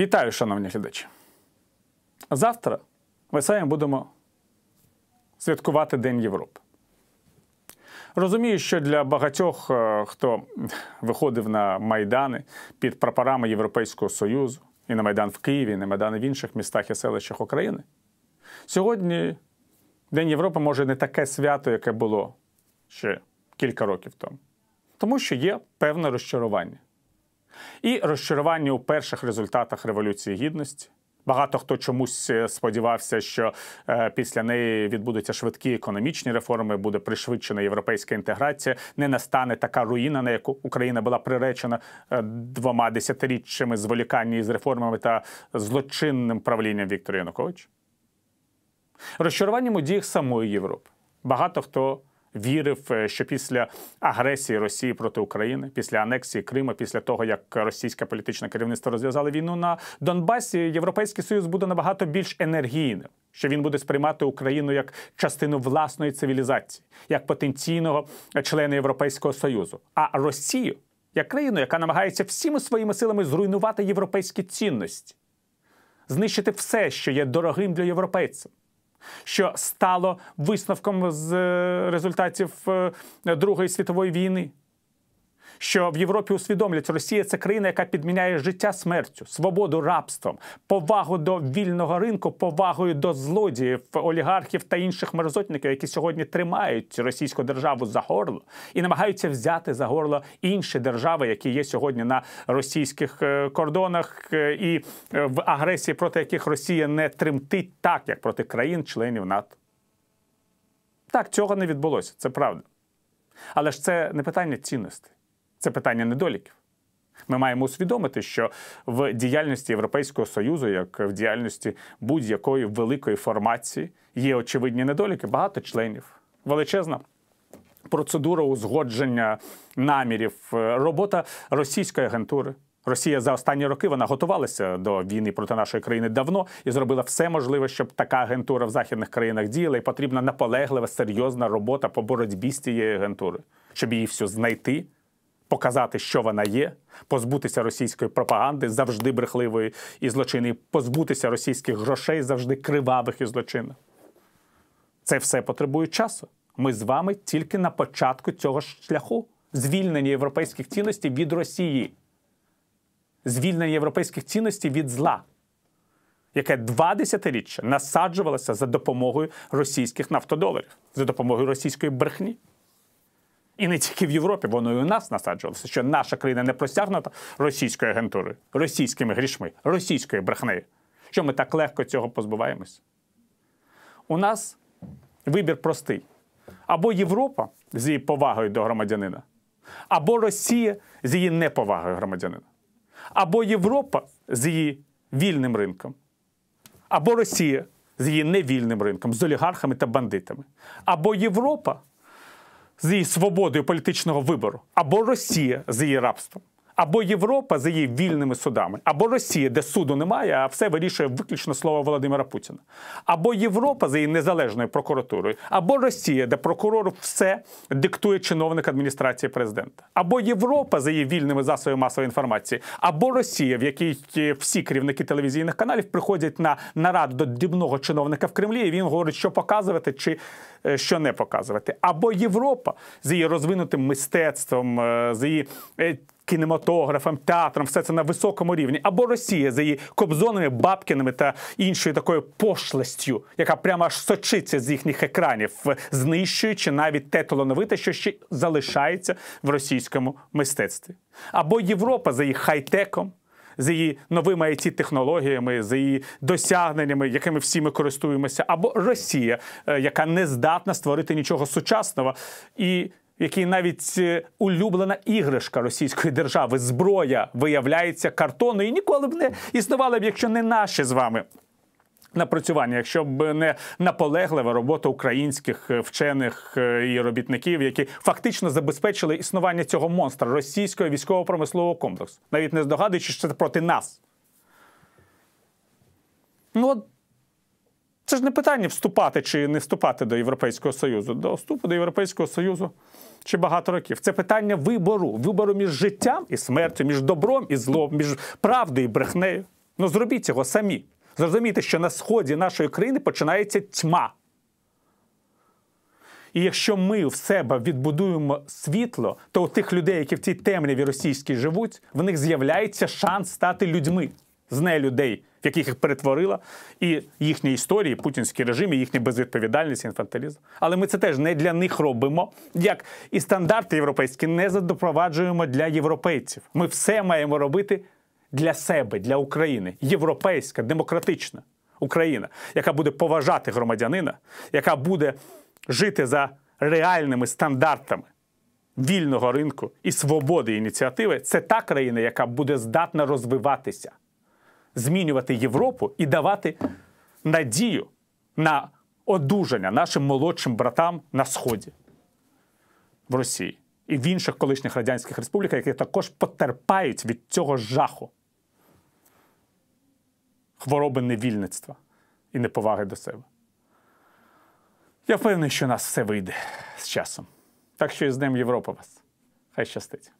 Вітаю, шановні глядачі. Завтра ми самі будемо святкувати День Європи. Розумію, що для багатьох, е, хто виходив на майдани під прапорами Європейського Союзу, і на Майдан в Києві, і на Майдани в інших містах і селищах України, сьогодні День Європи може не таке свято, яке було ще кілька років тому. Тому що є певне розчарування. І розчарування у перших результатах Революції Гідності. Багато хто чомусь е, сподівався, що е, після неї відбудуться швидкі економічні реформи, буде пришвидшена європейська інтеграція, не настане така руїна, на яку Україна була приречена е, двома десятиріччями зволікання із реформами та злочинним правлінням Віктора Януковича. Розчаруванням у діях самої Європи. Багато хто вірив, е, що після агресії Росії проти України, після анексії Криму, після того як російське політичне керівництво розв'язало війну на Донбасі, Європейський Союз буде набагато більш енергійним. Що він буде сприймати Україну як частину власної цивілізації, як потенційного члена Європейського Союзу, а Росію як країну, яка намагається всіми своїми силами зруйнувати європейські цінності, знищити все, що є дорогим для європейців що стало висновком з е, результатів е, Другої світової війни. Що в Європі усвідомлять, Росія це країна, яка підміняє життя смертю, свободу рабством, повагу до вільного ринку, повагою до злодіїв, олігархів та інших мерзотників, які сьогодні тримають російську державу за горло і намагаються взяти за горло інші держави, які є сьогодні на російських е, кордонах, і в агресії, проти яких Росія не тремтить так, як проти країн-членів НАТО. Так, цього не відбулося, це правда. Але ж це не питання цінностей. Це питання недоліків. Ми маємо усвідомити, що в діяльності Європейського Союзу, як в діяльності будь-якої великої формації, є очевидні недоліки, багато членів, величезна. Процедура узгодження намірів, робота російської агентури. Росія за останні роки вона готувалася до війни проти нашої країни давно і зробила все можливе, щоб така агентура в західних країнах діяла. І потрібна наполеглива, серйозна робота по боротьбі з цією агентурою, щоб її всю знайти показати, що вона є, позбутися російської пропаганди завжди брехливої і злочинної, позбутися російських грошей завжди кривавих і злочинних. Це все потребує часу. Ми з вами тільки на початку цього шляху звільнення європейських цінностей від Росії, звільнення європейських цінностей від зла, яке два десятиріччя насаджувалося за допомогою російських нафтодоларів, за допомогою російської брехні. І не тільки в Європі, воно і у нас насаджувалося, що наша країна не простягнута російською агентурою, російськими грішми, російською брехнею. Що ми так легко цього позбуваємося? У нас вибір простий: або Європа з її повагою до громадянина, або Росія з її неповагою громадянина, або Європа з її вільним ринком, або Росія з її невільним ринком, з олігархами та бандитами, або Європа з її свободою політичного вибору, або Росія з її рабством, або Європа з її вільними судами, або Росія, де суду немає, а все вирішує виключно слово Володимира Путіна, або Європа з її незалежною прокуратурою, або Росія, де прокурор все диктує чиновник адміністрації президента, або Європа з її вільними засобами масової інформації, або Росія, в якій всі керівники телевізійних каналів приходять на нараду до дрібного чиновника в Кремлі, і він говорить, що показувати чи е, що не показувати, або Європа з її розвинутим мистецтвом, е, з її е, кінематографом, театром, все це на високому рівні, або Росія за її кобзонами, бабкінами та іншою такою пошлостю, яка прямо аж сочиться з їхніх екранів, знищуючи навіть те талановите, що ще залишається в російському мистецтві, або Європа за її хай-теком. За її новими it технологіями, за її досягненнями, якими всі ми користуємося, або Росія, е, яка не здатна створити нічого сучасного і який навіть е, улюблена іграшка російської держави, зброя виявляється картонною і ніколи б не існувала б, якщо не наші з вами. Напрацювання, якщо б не наполеглива робота українських е, вчених е, і робітників, які фактично забезпечили існування цього монстра російського військово-промислового комплексу, навіть не здогадуючи, що це проти нас. Ну, от це ж не питання вступати чи не вступати до Європейського Союзу. До вступу до Європейського Союзу чи багато років. Це питання вибору, вибору між життям і смертю, між добром і злом, між правдою і брехнею. Ну зробіть цього самі. Зрозумійте, що на сході нашої країни починається тьма. І якщо ми в себе відбудуємо світло, то у тих людей, які в цій темряві російській живуть, в них з'являється шанс стати людьми з не людей, в яких їх перетворила, і їхні історії, путінський режим, і їхня безвідповідальність, інфантилізм. Але ми це теж не для них робимо, як і стандарти європейські не запроваджуємо для європейців. Ми все маємо робити для себе, для України. Європейська, демократична Україна, яка буде поважати громадянина, яка буде жити за реальними стандартами вільного ринку і свободи ініціативи, це та країна, яка буде здатна розвиватися, змінювати Європу і давати надію на одужання нашим молодшим братам на Сході в Росії і в інших колишніх радянських республіках, які також потерпають від цього жаху, хвороби невільництва і неповаги до себе. Я впевнений, що у нас все вийде з часом. Так що і з Днем Європи вас. Хай щастить.